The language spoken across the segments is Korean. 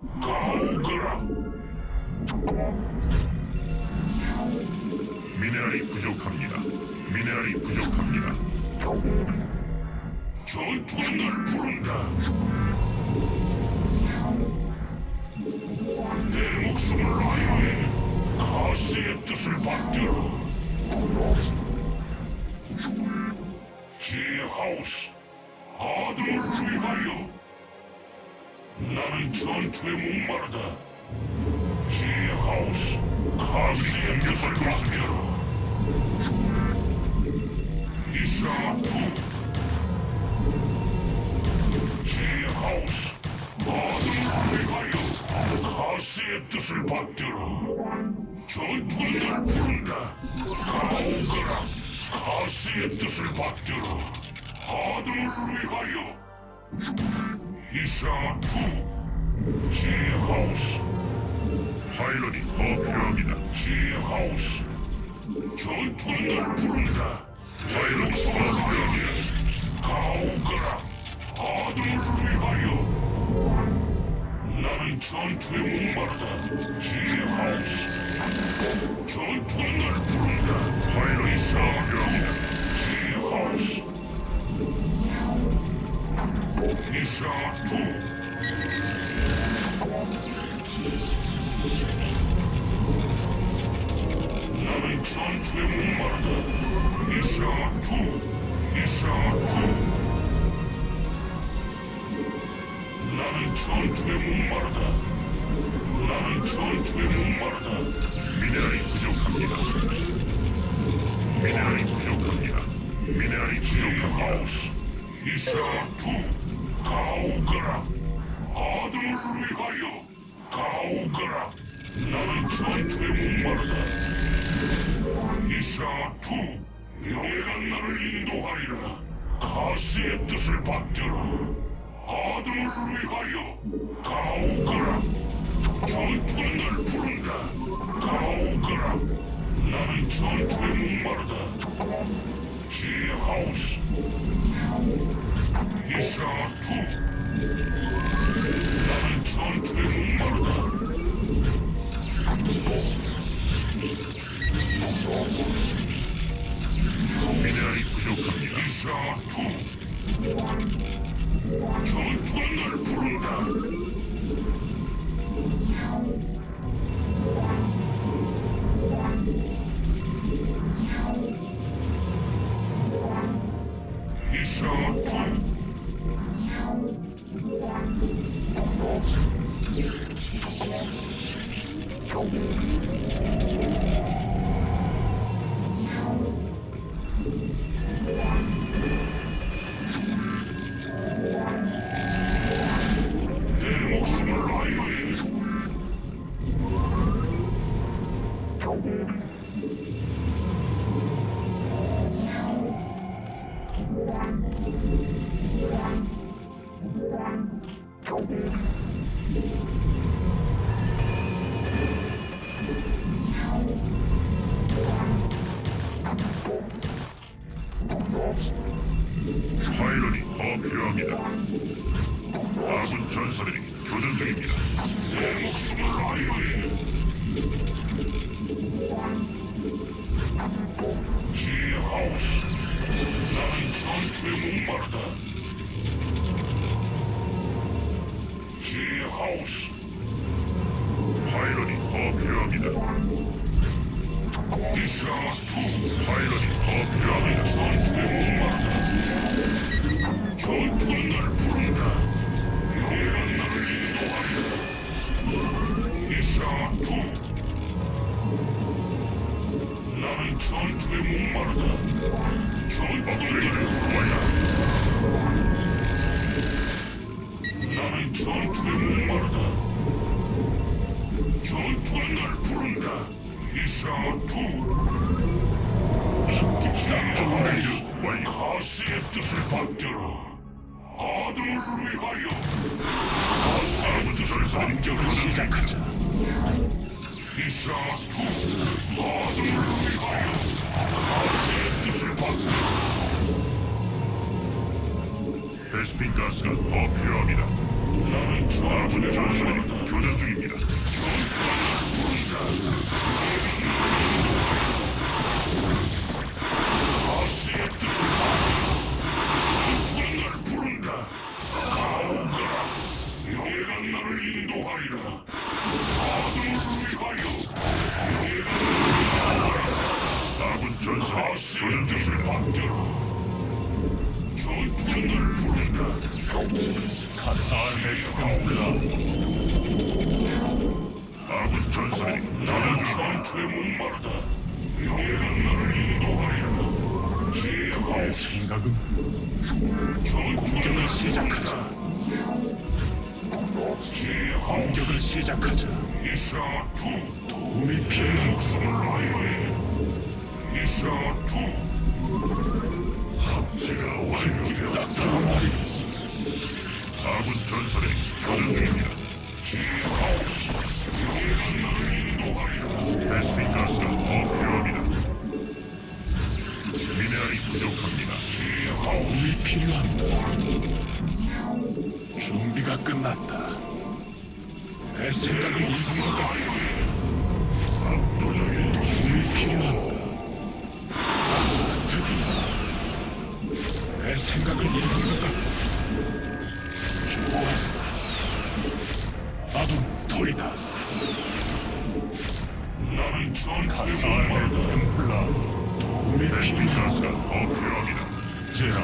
가오거라 미네랄이 부족합니다. 미네랄이 부족합니다. 전투가 날 부른다 내 목숨을 아유해 가시의 뜻을 받들어 지하우스 아들을 위하여 전투에 목마르다. 지하우스 가시의 뜻을 받들어 이샤투 지하우스 아들을 위하여 가시의 뜻을 받들어. 전투가 날 부른다. 가오거라. 가시의 뜻을 받들어. 아들을 위하여. 이샤 투 지하우스 파일럿이 더 필요합니다. 지하우스 전투는 날 부른다. 파일럿이 더 필요합니다. 가오가라. 아들을 위하여. 나는 전투에 목마르다. 지하우스 전투는 날 부른다. 파일럿이 사업이랍니다. 지하우스 미샤 2 전투에 목마르다. 이샤투 이샤투. 나는 전투에 목마르다. 나는 전투에 목마르다. 미네랄이 부족합니다. 미네랄이 부족합니다. 미네랄이 부족합니다. 하우스 이샤투 가오거라. 아들을 위하여 가오거라. 나는 전투에 목마르다 이샤투 명예가 나를 인도하리라. 가시의 뜻을 받들어 아들을 위하여 가오거라. 전투가 날 부른다. 가오거라. 나는 전투에 목마르다. 지하우스. 이샤투 이샤투 파일럿이 더 필요합니다. 전투에 목마르다 전투는 날 부른다 영예가 나를 인도하리라 이샤투 나는 전투에 목마르다 전투는 날 부른다 나는 전투에 목마르다 전투는 날 부른다 받들어 베스핀 가스가 더 필요합니다. 나는 전사들이 목마르다 교전 중입니다. 가시 ハハハハ! 지하우스 시작하자. 이샤 투 도움이 내 필요한 목숨을 아유해 이샤 투 합체가 완료되었다 아군 전사들이 교전 중입니다. 도움이. 준비가 끝났다. 내것 같다. 압도적인 도움이 필요한다. 아, 드디어 내 생각을 읽은 것 같다. 좋았어. 아둔 토리다스. 나는 목마르다 템플라. 도움이 더 필요합니다. 제라.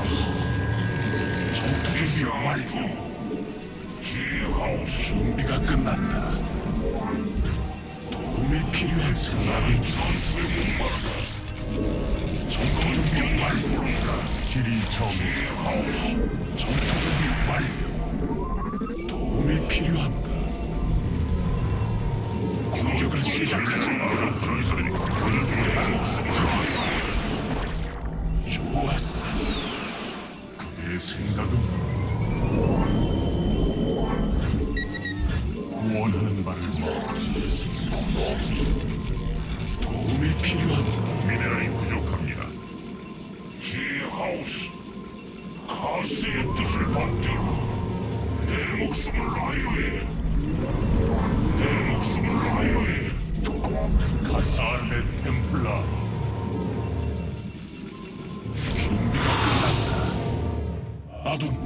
전투. 지하투 지하우스 준비가 끝났다. 도움이 필요한 나는 전투에 목마르다 전투 준비 완료. 길이 지하우스 전투 준비 완료. 도움이 필요한가? 공격을 시작하자. 전사들이 교전 중입니다. 좋았어. 내 생각은 원하는 바를 뭐 도움이 필요한가? 미네랄이 부족합니다. 지하우스 가시의 뜻을 받들어 내 목숨을 아유해 내 목숨을 아유해 삶의 템플라. 준비가 끝났다. 아둔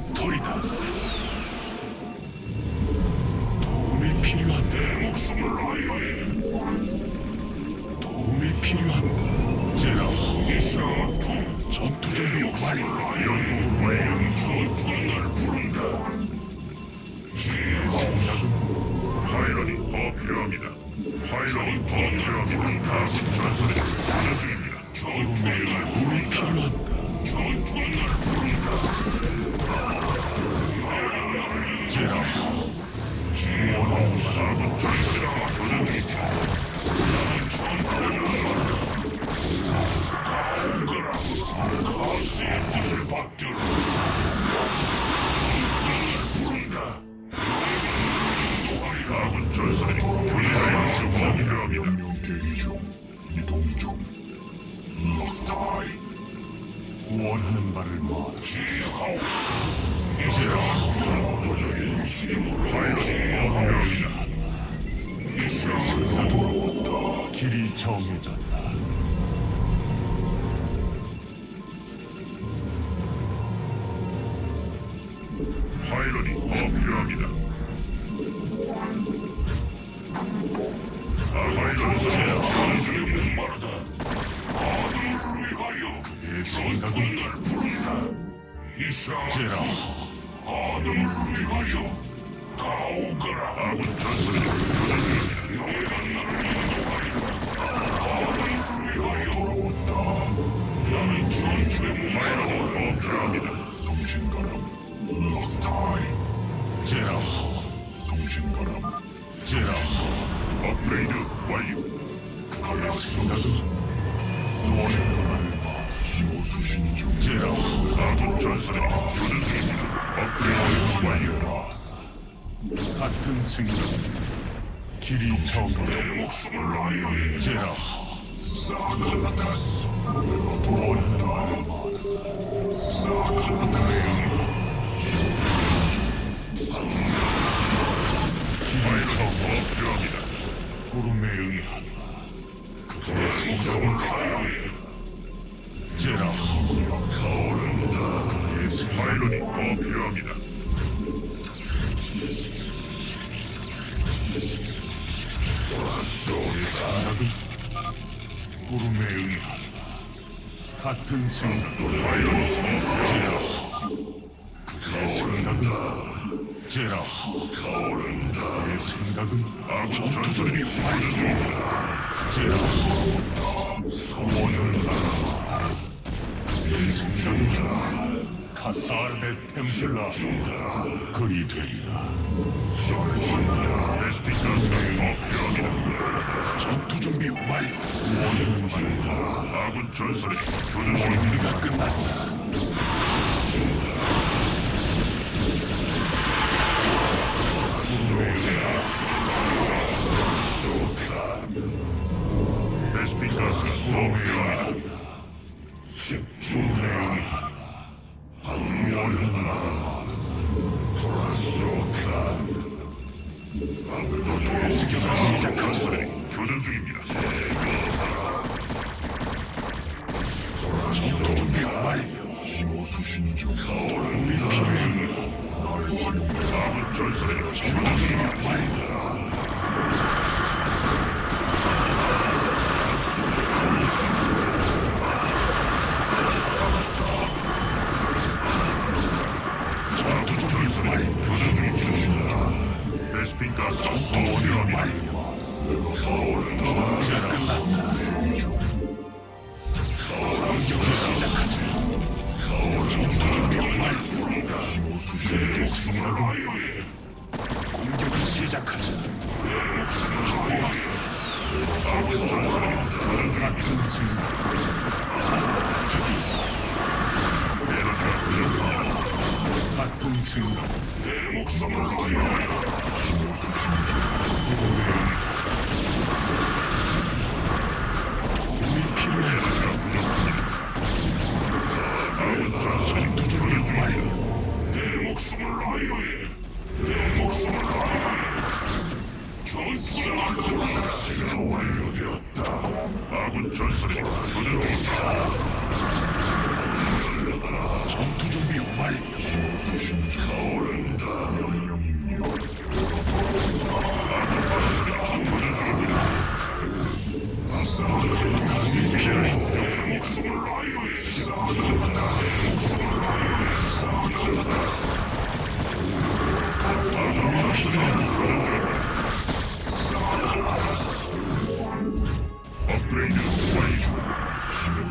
제라. 아들을 위하여 가오거라 아군 전선이 교전 중입니다. 위하여 돌아왔다 나는 전투의 몸 파일럿이 더 필요합니다. 성신바람 럭타이 제라. 성신바람 제라. 업그레이드 완료. 내 생각은 성신바람 힘호 수신 중 제라. 아군 전선이 교전 중입니다. 업그레이드 완료. 같은 생각. 길이. 내 목숨을 라이어에 제라. 사칼라타스 내가 돌아왔다 사칼라타스 정해. 더 필요합니다. 구름에 의한 내 생각을 라이어에 제 생각. 파일럿이 더 필요합니다. 생각은 구름에 의한 같은 생각. 제라. 내 생각은 제라. 내 생각은 아군 전선이 중입니다. 제라. 내 생각은 카사르베 템플라 그리 되리라. 더 필요합니다. 전투 준비 완료. 아군 전선이 교전. 준비가 끝났다. 더필 날 활용해 아군 전선이 교전 중입니다. 전투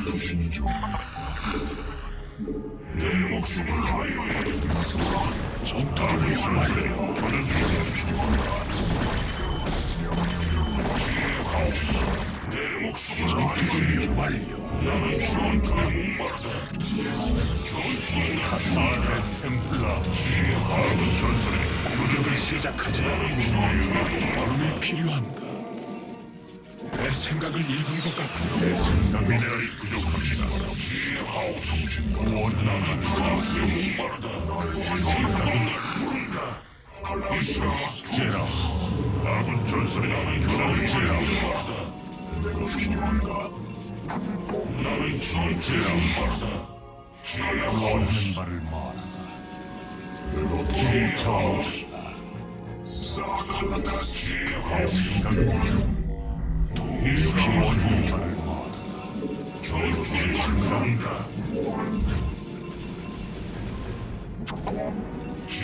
수신 중. 내 목숨을 하여 전투 준비 완료. 교전 중입니다. 내 목숨을 전투 준비 완료. 나는 전투에 목마르다. 사드 템플라. 아군 전선이 교전을 시작하자. 얼음이 필요한가? 내 생각을 읽은 것 같고. 내 생각 미네랄이 부족합니다. 원하는 전투에 목마르다. 생각을 제라. 아군 전선이 교전 중입니다. 내가 필요한가? 나는 전투에 목마르다. 원하는 바를 말하. 내가 필요하오. 사칼라타스 생각 을 중. 원하는 바를 말하. 전투에 승산가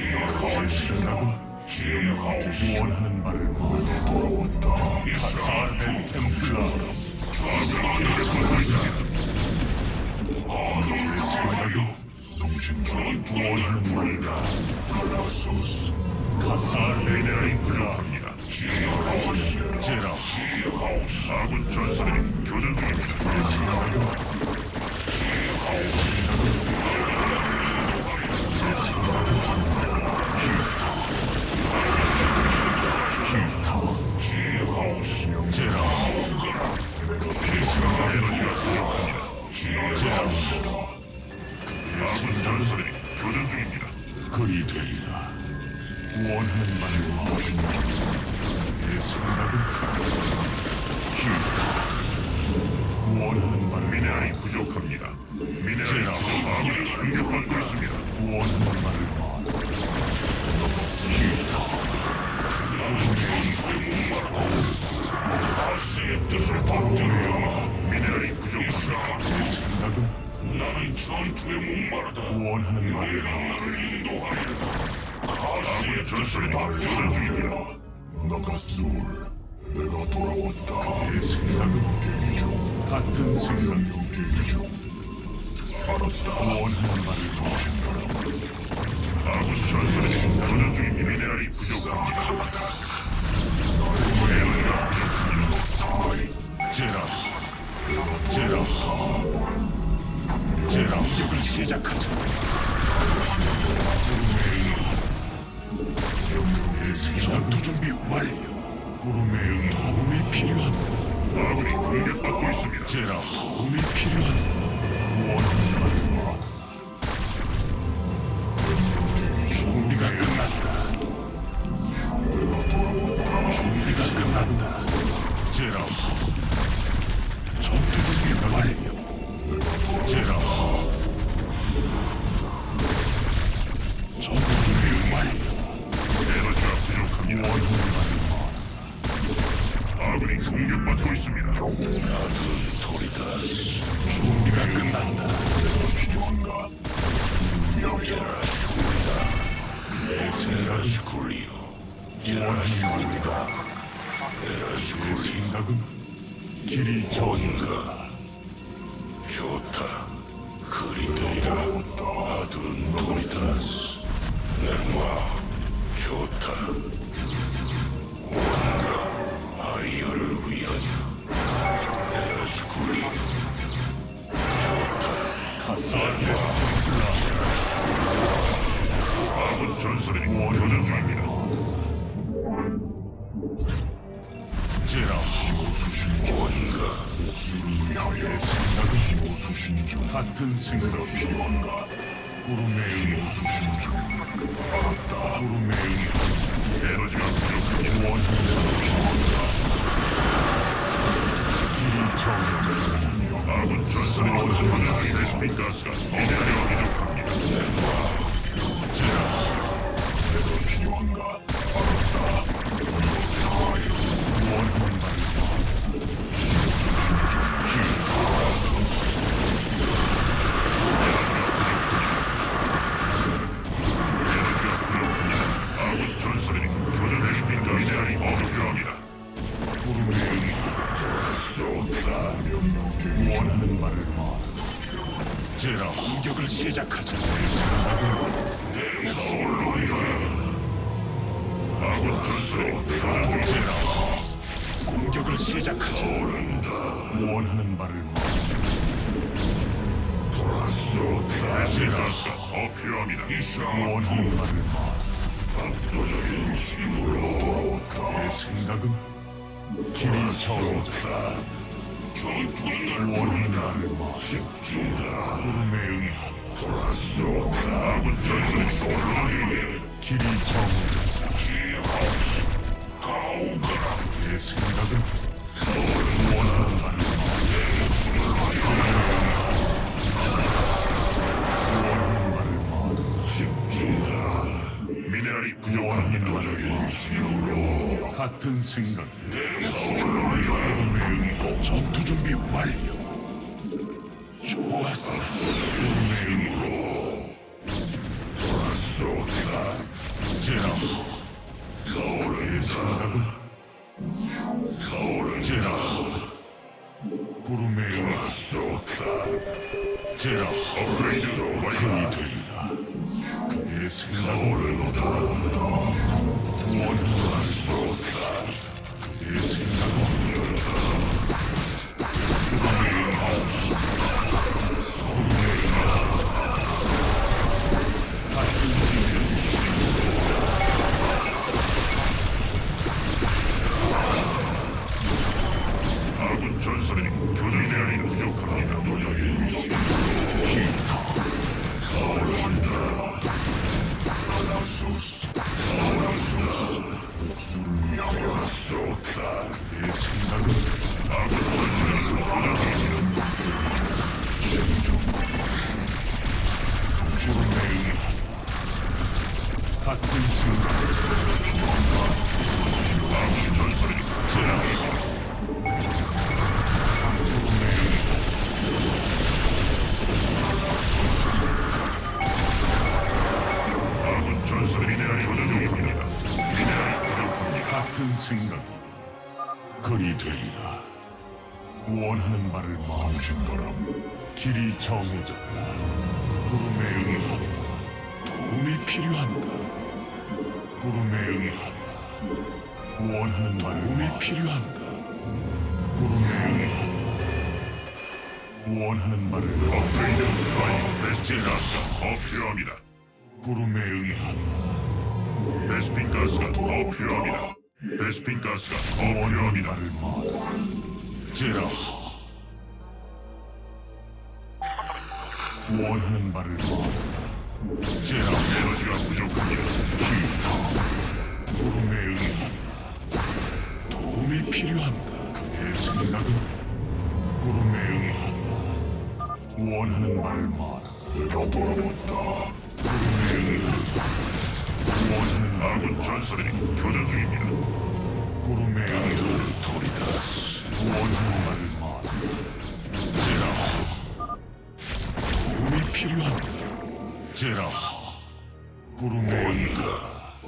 생각은 원하는 바를 말하. 돌아왔다 사드 템플라. 송신 전투에 원하는 바를 칼라소스 사드 미네랄이 부족합니다. 제라. 아군 전선이 교전 중입니다. 내 생각은 같은 생각. 원하는 바를. 아군 전선이 교전 중입니다. 미네랄이 부족합니다. 에너지가 부족합니다. 제라. 제라. 제라. 공격을 시작하자 전투 준비 완료 구름의 응 도움이 필요한가 아군이 공격받고 있습니다. 제라. 필요한가 원하는 바 전설이 교전 중입니다. 제라. 뭔가 목숨을 위하여 생각은 수신 중. 같은 생각 필요한가? 구름의 응 수신 중. 알았다. 구름의 응 에너지가 부족합니다. 원하는 길이 정해져 아군 중인 베스핀 가스가 미네랄이 부족합니 구름의 응 쏟라 원하는 바를 말하라. 제라 공격을 시작하자. 아군 전술에 교전 중 제라 공격을 시작하자. 원하는 바를 말하라. 제라가 더 필요합니다. 원하는 바를 말하라. 압도적인 힘으로 내 생각은 길이 원하는 바를 말하라. 집중하라. 구름에 응하라. 돌아쏘다. 아군 전술에 교전 중입니다. 길이 저오자 내 생각은 같은 생각. 전투 준비 완료. 전선이 미네랄이 교전 중입니다. 미네랄이 부족합니다. 같은 생각이 그리 되리라. 원하는 바를 멈춘 바람 길이 정해졌다. 구름에 응하라. 도움이 필요한가? 구름에 응하라. 원하는 바를 도움이 필요한가? 구름에 응하라. 원하는 바를 업그레이드 완료. 베스틴가스가 더 필요합니다. 구름에 응하라. 베스핀 가스가 더 필요합니다. 베스핀 가스가 더 필요합니다. 제라. 원하는 바를 말하라. 제라 에너지가 부족합니다. 기타. 구름에 응하라. 도움이 필요한가? 내 생각은 구름에 응하라. 원하는 바를 말하라. 내가 돌아왔다. 아군 전설이 교전 중입니다. 구름에 응하라. 토리다스. 원하는 바를 말하라. 제라. 도움이 필요한가? 제라. 구름에 응하라.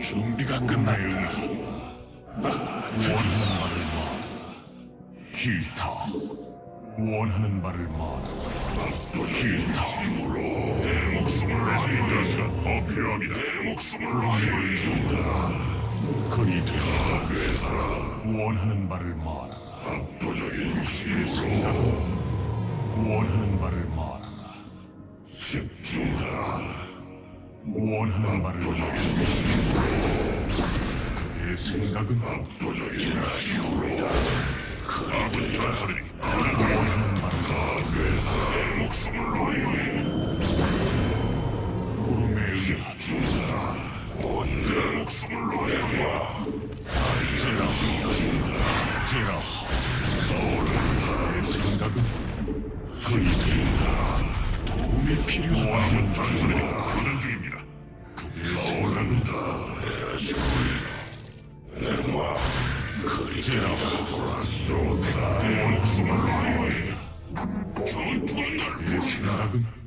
준비가 끝났다. 바를 말하라. 기타. 원하는 바를 말하라. 기타. 내 목숨을 더 필요합니다. 내 목숨을 내시는 그리 되라. 원하는 바를 말하라. 압도적인 내 힘으로 원하는 바를 말하라. 집중하라. 원하는 바를 말하라. 내 생각은 압도적인 힘으로 원하는 바를 내 목숨을 놓이니 구름에 응하라. 내 목숨을 놓이니 제라. 제라. 내 생각은 그리 되라. 도움이 필요한가? 아군 전설이 교전 중입니다. 내 생각은 내마 그리 제라. 돌아쏘다. 내 목숨을 놓이니 내 생각은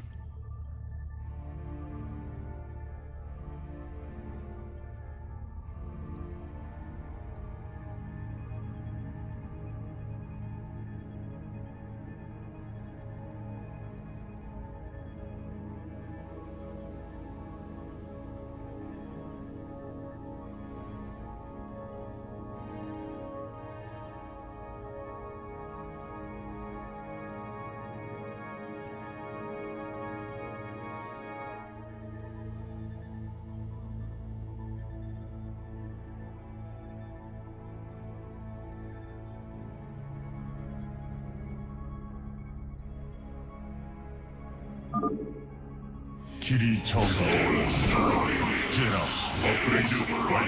길이 정하되었습니다. 제라 업그레이드 완료.